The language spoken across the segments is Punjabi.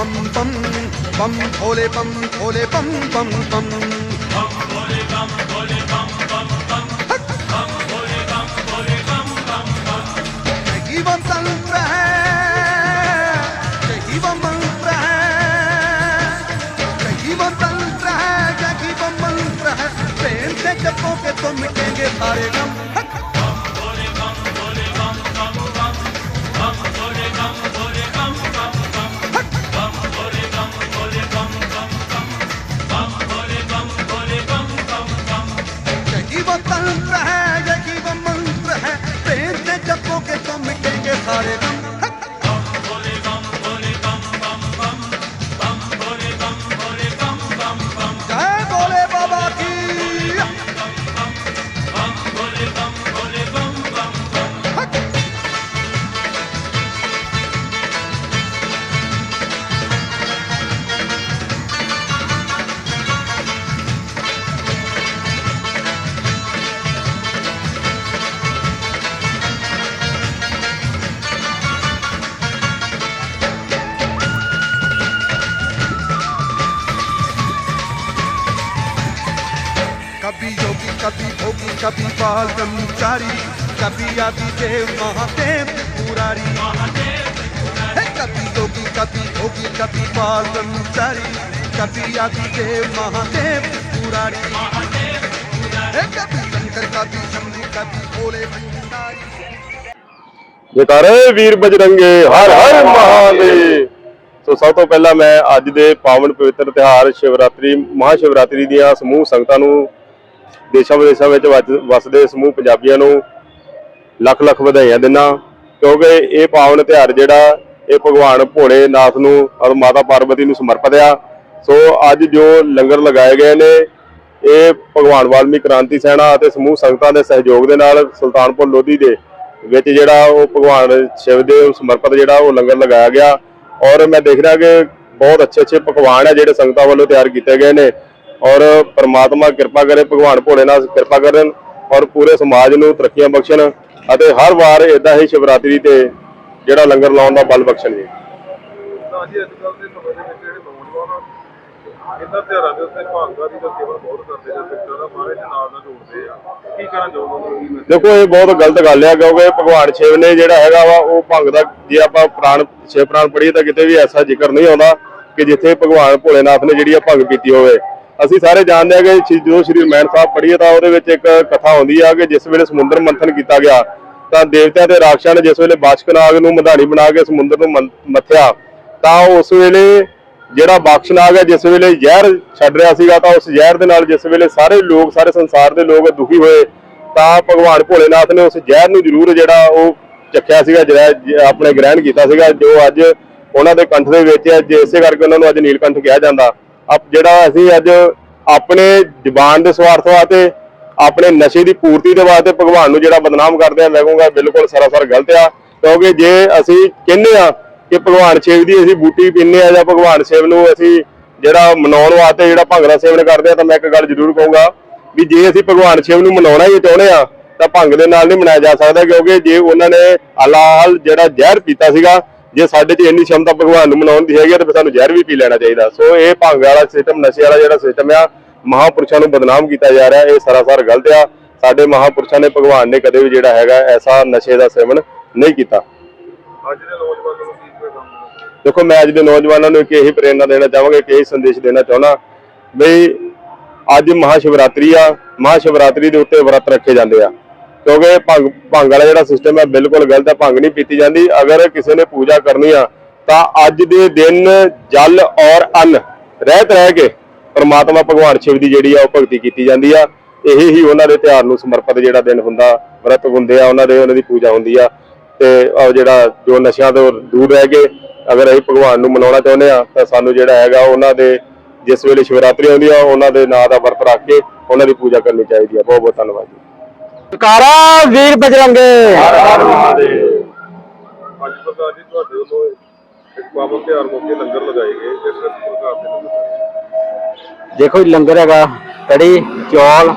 बम बम बम भोले बम भोले बम बम बम यही वो तंत्र है यही वो मंत्र है यही वो तंत्र है यही वो मंत्र है प्रेम से जपोगे तो मिटेंगे सारे गम कभी योगी कभी भोगी कभी बाल ब्रह्मचारी कभी आदि देव महादेव पुरारी है कभी योगी कभी भोगी कभी बाल ब्रह्मचारी कभी आदि देव महादेव पुरारी है कभी शंकर कभी शंभु कभी भोले भंडारी ਜੈਕਾਰੇ ਵੀਰ ਬਜਰੰਗੇ ਹਰ ਹਰ ਮਹਾਦੇਵ ਸੋ ਸਭ ਤੋਂ ਪਹਿਲਾਂ ਮੈਂ ਅੱਜ ਦੇ ਪਾਵਨ ਪਵਿੱਤਰ ਤਿਉਹਾਰ ਸ਼ਿਵਰਾਤਰੀ ਮਹਾ ਸ਼ਿਵਰਾਤਰੀ ਦੀਆਂ ਸਮੂਹ ਸੰਗਤਾਂ ਨੂੰ ਦੇਸ਼ਾਂ ਵਿਦੇਸ਼ਾਂ ਵਿੱਚ ਵਸ- ਵਸਦੇ ਸਮੂਹ ਪੰਜਾਬੀਆਂ ਨੂੰ ਲੱਖ ਲੱਖ ਵਧਾਈਆਂ ਦਿੰਦਾ ਕਿਉਂਕਿ ਇਹ ਪਾਵਨ ਤਿਉਹਾਰ ਜਿਹੜਾ ਇਹ ਭਗਵਾਨ ਭੋਲੇ ਨਾਥ ਨੂੰ ਔਰ ਮਾਤਾ ਪਾਰਵਤੀ ਨੂੰ ਸਮਰਪਿਤ ਆ। ਸੋ ਅੱਜ ਜੋ ਲੰਗਰ ਲਗਾਏ ਗਏ ਨੇ, ਇਹ ਭਗਵਾਨ ਵਾਲਮੀ ਕ੍ਰਾਂਤੀ ਸੈਨਾ ਅਤੇ ਸਮੂਹ ਸੰਗਤਾਂ ਦੇ ਸਹਿਯੋਗ ਦੇ ਨਾਲ ਸੁਲਤਾਨਪੁਰ ਲੋਧੀ ਦੇ ਵਿੱਚ ਜਿਹੜਾ ਉਹ ਭਗਵਾਨ ਸ਼ਿਵ ਦੇ ਸਮਰਪਿਤ ਜਿਹੜਾ ਉਹ ਲੰਗਰ ਲਗਾਇਆ ਗਿਆ। ਔਰ ਮੈਂ ਦੇਖ ਰਿਹਾ ਕਿ ਬਹੁਤ ਅੱਛੇ ਅੱਛੇ ਪਕਵਾਨ ਹੈ ਜਿਹੜੇ ਸੰਗਤਾਂ ਵੱਲੋਂ ਤਿਆਰ ਕੀਤੇ ਗਏ ਨੇ। ਔਰ ਪ੍ਰਮਾਤਮਾ ਕਿਰਪਾ ਕਰੇ ਭਗਵਾਨ ਭੋਲੇਨਾਥ ਕਿਰਪਾ ਕਰਨ ਔਰ ਪੂਰੇ ਸਮਾਜ ਨੂੰ ਤਰੱਕੀਆਂ ਬਖਸ਼ਣ ਅਤੇ ਹਰ ਵਾਰ ਇਦਾਂ ਹੀ ਸ਼ਿਵਰਾਤਰੀ ਤੇ ਜਿਹੜਾ ਲੰਗਰ ਲਾਉਣ ਦਾ ਬਲ ਬਖਸ਼ਣ ਜੀ। ਤਾਂ ਜੀ ਅੱਜ ਕੱਲ੍ਹ ਦੇ ਸਮੇਂ ਦੇ ਵਿੱਚ ਜਿਹੜੇ ਨੌਜਵਾਨ ਆ, ਇਹਨਾਂ ਤਿਉਹਾਰਾਂ ਦੇ ਉੱਤੇ ਭਾਗਦਾਰੀ ਦਾ ਸੇਵਨ ਬਹੁਤ ਕਰਦੇ ਨੇ ਸਿੱਖਾਂ ਦਾ ਮਹਾਰਾਜ ਦੇ ਨਾਲ ਨਾਲ ਜੋੜਦੇ ਆ। ਕੀ ਕਹਿਣਾ ਚਾਹੁੰਦੇ ਹੋ ਤੁਸੀਂ ਦੇਖੋ ਇਹ ਬਹੁਤ ਗਲਤ ਗੱਲ ਆ ਕਿਉਂਕਿ ਭਗਵਾਨ ਸ਼ਿਵ ਨੇ ਜਿਹੜਾ ਹੈਗਾ ਵਾ ਉਹ ਭੰਗ ਦਾ ਜੇ ਆਪਾਂ ਪ੍ਰਾਣ ਸ਼ਿਵ ਪ੍ਰਾਣ ਪੜੀਏ ਤਾਂ ਕਿਤੇ ਵੀ ਐਸਾ ਜ਼ਿਕਰ ਨਹੀਂ ਆਉਂਦਾ ਕਿ ਜਿੱਥੇ ਭਗਵਾਨ ਭੋਲੇਨਾਥ ਨੇ ਜਿਹੜੀ ਆ ਭੰਗ ਪੀਤੀ ਹੋਵੇ। ਅਸੀਂ ਸਾਰੇ ਜਾਣਦੇ ਹਾਂ ਕਿ ਸ਼੍ਰੀ- ਜਦੋਂ ਸ਼੍ਰੀ ਰਮਾਇਣ ਸਾਹਿਬ ਪੜ੍ਹੀਏ ਤਾਂ ਉਹਦੇ ਵਿੱਚ ਇੱਕ ਕਥਾ ਆਉਂਦੀ ਆ ਕਿ ਜਿਸ ਵੇਲੇ ਸਮੁੰਦਰ ਮੰਥਨ ਕੀਤਾ ਗਿਆ, ਤਾਂ ਦੇਵਤਿਆਂ ਤੇ ਰਾਖਸ਼ਾਂ ਨੇ ਜਿਸ ਵੇਲੇ ਬਾਸ਼ਕਨਾਗ ਨੂੰ ਮਧਾਣੀ ਬਣਾ ਕੇ ਸਮੁੰਦਰ ਨੂੰ ਮੰਥ- ਮੱਥਿਆ, ਤਾਂ ਉਸ ਵੇਲੇ ਜਿਹੜਾ ਬਾਕਸ਼ਨਾਗ ਹੈ, ਜਿਸ ਵੇਲੇ ਜ਼ਹਿਰ ਛੱਡ ਰਿਹਾ ਸੀਗਾ, ਤਾਂ ਉਸ ਜ਼ਹਿਰ ਦੇ ਨਾਲ ਜਿਸ ਵੇਲੇ ਸਾਰੇ ਲੋਕ, ਸਾਰੇ ਸੰਸਾਰ ਦੇ ਲੋਕ ਦੁਖੀ ਹੋਏ, ਤਾਂ ਭਗਵਾਨ ਭੋਲੇਨਾਥ ਨੇ ਉਸ ਜ਼ਹਿਰ ਨੂੰ ਜ਼ਰੂਰ ਜਿਹੜਾ ਉਹ ਚੱਕਿਆ ਸੀਗਾ, ਜਿਹੜਾ ਆਪਣੇ ਗ੍ਰਹਿਣ ਕੀਤਾ ਸੀਗਾ, ਜੋ ਅੱਜ ਉਹਨਾਂ ਦੇ ਕੰਠ ਦੇ ਵਿੱਚ ਹੈ ਜੇ ਇਸੇ ਕਰਕੇ ਉਹਨਾਂ ਨੂੰ ਅੱਜ ਨੀਲਕੰਠ ਕਿਹਾ ਜਾਂਦਾ। ਜਿਹੜਾ ਅਸੀਂ ਅੱਜ ਆਪਣੇ ਜਬਾਨ ਦੇ ਸਵਾਰਥ ਵਾਸਤੇ, ਆਪਣੇ ਨਸ਼ੇ ਦੀ ਪੂਰਤੀ ਦੇ ਵਾਸਤੇ ਭਗਵਾਨ ਨੂੰ ਜਿਹੜਾ ਬਦਨਾਮ ਕਰਦੇ ਆ, ਮੈਂ ਕਹੂੰਗਾ ਬਿਲਕੁਲ ਸਰਾਸਰ ਗਲਤ ਆ। ਕਿਉਂਕਿ ਜੇ ਅਸੀਂ ਕਹਿੰਦੇ ਆ ਕਿ ਭਗਵਾਨ ਸ਼ਿਵ ਦੀ ਅਸੀਂ ਬੂਟੀ ਪੀਂਦੇ ਆ ਜਾਂ ਭਗਵਾਨ ਸ਼ਿਵ ਨੂੰ ਅਸੀਂ ਜਿਹੜਾ ਮਨਾਉਣ ਵਾਸਤੇ ਜਿਹੜਾ ਭੰਗ ਦਾ ਸੇਵਨ ਕਰਦੇ ਆ, ਤਾਂ ਮੈਂ ਇੱਕ ਗੱਲ ਜ਼ਰੂਰ ਕਹੂੰਗਾ ਵੀ ਜੇ ਅਸੀਂ ਭਗਵਾਨ ਸ਼ਿਵ ਨੂੰ ਮਨਾਉਣਾ ਹੀ ਚਾਹੁੰਦੇ ਆ, ਤਾਂ ਭੰਗ ਦੇ ਨਾਲ ਨਹੀਂ ਮਨਾਇਆ ਜਾ ਸਕਦਾ, ਕਿਉਂਕਿ ਜੇ ਉਹਨਾਂ ਨੇ ਹਲਾਲ ਜਿਹੜਾ ਜ਼ਹਿਰ ਪੀਤਾ ਸੀਗਾ ਜੇ ਸਾਡੇ 'ਚ ਇੰਨੀ ਸ਼ਮਤਾ ਭਗਵਾਨ ਨੂੰ ਮਨਾਉਣ ਦੀ ਹੈਗੀ ਤਾਂ ਫਿਰ ਸਾਨੂੰ ਜ਼ਹਿਰ ਵੀ ਪੀ ਲੈਣਾ ਚਾਹੀਦਾ। ਸੋ ਇਹ ਭੰਗ ਵਾਲਾ ਸਿਸਟਮ ਨਸ਼ੇ ਵਾਲਾ ਜਿਹੜਾ ਸਿਸਟਮ ਆ ਮਹਾਪੁਰਸ਼ਾਂ ਨੂੰ ਬਦਨਾਮ ਕੀਤਾ ਜਾ ਰਿਹਾ ਇਹ ਸਰਾਸਰ ਗਲਤ ਆ। ਸਾਡੇ ਮਹਾਪੁਰਸ਼ਾਂ ਨੇ ਭਗਵਾਨ ਨੇ ਕਦੇ ਵੀ ਜਿਹੜਾ ਹੈਗਾ ਐਸਾ ਨਸ਼ੇ ਦਾ ਸੇਵਨ ਨਹੀਂ ਕੀਤਾ। ਅੱਜ ਦੇ ਨੌਜਵਾਨਾਂ ਨੂੰ ਕੀ ਦੇਖੋ ਮੈਂ ਅੱਜ ਦੇ ਨੌਜਵਾਨਾਂ ਨੂੰ ਇੱਕ ਇਹੀ ਪ੍ਰੇਰਣਾ ਦੇਣਾ ਚਾਹਾਂਗਾ ਕਿ ਇਹੀ ਸੰਦੇਸ਼ ਦੇਣਾ ਚਾਹੁੰਦਾ ਬਈ ਅੱਜ ਮਹਾਸ਼ਿਵਰਾਤਰੀ ਆ ਮਹਾਸ਼ਿਵਰਾਤਰੀ ਦੇ ਉੱਤੇ ਵਰਤ ਰੱਖੇ ਜਾਂਦੇ ਆ। ਕਿਉਂਕਿ ਭੰਗ ਭੰਗ ਵਾਲਾ ਜਿਹੜਾ ਸਿਸਟਮ ਹੈ ਬਿਲਕੁਲ ਗਲਤ ਹੈ, ਭੰਗ ਨਹੀਂ ਪੀਤੀ ਜਾਂਦੀ। ਅਗਰ ਕਿਸੇ ਨੇ ਪੂਜਾ ਕਰਨੀ ਆ, ਤਾਂ ਅੱਜ ਦੇ ਦਿਨ ਜਲ ਔਰ ਅੰਨ, ਰਹਿਤ ਰਹਿ ਕੇ ਪਰਮਾਤਮਾ ਭਗਵਾਨ ਸ਼ਿਵ ਦੀ ਜਿਹੜੀ ਆ ਉਹ ਭਗਤੀ ਕੀਤੀ ਜਾਂਦੀ ਆ। ਇਹ ਹੀ ਉਹਨਾਂ ਦੇ ਤਿਉਹਾਰ ਨੂੰ ਸਮਰਪਿਤ ਜਿਹੜਾ ਦਿਨ ਹੁੰਦਾ, ਵਰਤ ਹੁੰਦੇ ਆ, ਉਹਨਾਂ ਦੇ ਉਹਨਾਂ ਦੀ ਪੂਜਾ ਹੁੰਦੀ ਆ। ਤੇ ਉਹ ਜਿਹੜਾ ਜੋ ਨਸ਼ਿਆਂ ਤੋਂ ਦੂਰ ਰਹਿ ਕੇ ਅਗਰ ਅਸੀਂ ਭਗਵਾਨ ਨੂੰ ਮਨਾਉਣਾ ਚਾਹੁੰਦੇ ਆ, ਤਾਂ ਸਾਨੂੰ ਜਿਹੜਾ ਹੈਗਾ ਉਹਨਾਂ ਦੇ ਜਿਸ ਵੇਲੇ ਸ਼ਿਵਰਾਤਰੀ ਆਉਂਦੀ ਆ, ਉਹਨਾਂ ਦੇ ਨਾਂ ਦਾ ਵਰਤ ਰੱਖ ਕੇ ਉਹਨਾਂ ਦੀ ਪੂਜਾ ਕਰਨੀ ਚਾਹੀਦੀ ਆ। ਬਹੁਤ ਬਹੁਤ ਧੰਨਵਾਦ ਜੀ। ਕਾਰਾ ਵੀਰ ਬਜਰੰਗੇ। ਅੱਜ ਪ੍ਰਕਾਸ਼ ਜੀ ਤੁਹਾਡੇ ਵੱਲੋਂ ਇੱਕ ਪਾਵਨ ਤਿਉਹਾਰ ਮੌਕੇ ਲੰਗਰ ਲਗਾਏ ਗਏ ਕਿਸ ਕਿਸ ਪ੍ਰਕਾਰ ਦੇ ਲੰਗਰ ਦੇਖੋ ਜੀ ਲੰਗਰ ਹੈਗਾ ਕੜੀ ਚੌਲ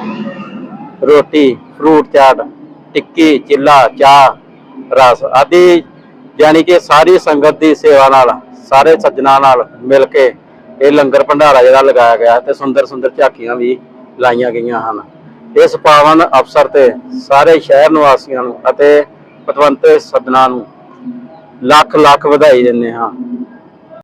ਰੋਟੀ ਫਰੂਟ ਚਾਟ ਟਿੱਕੀ ਚਿੱਲਾ ਚਾਹ ਰਸ ਆਦਿ ਯਾਨੀ ਕਿ ਸਾਰੀ ਸੰਗਤ ਦੀ ਸੇਵਾ ਨਾਲ ਸਾਰੇ ਸੱਜਣਾ ਨਾਲ ਮਿਲ ਕੇ ਇਹ ਲੰਗਰ ਭੰਡਾਰਾ ਜਿਹੜਾ ਲਗਾਇਆ ਗਿਆ ਤੇ ਸੁੰਦਰ ਸੁੰਦਰ ਝਾਕੀਆਂ ਵੀ ਲਾਈਆਂ ਗਈਆਂ ਹਨ। ਇਸ ਪਾਵਨ ਅਵਸਰ ਤੇ ਸਾਰੇ ਸ਼ਹਿਰ ਨਿਵਾਸੀਆਂ ਨੂੰ ਅਤੇ ਪਤਵੰਤੇ ਸੱਜਣਾ ਨੂੰ ਲੱਖ ਲੱਖ ਵਧਾਈ ਦਿੰਦੇ ਹਾਂ।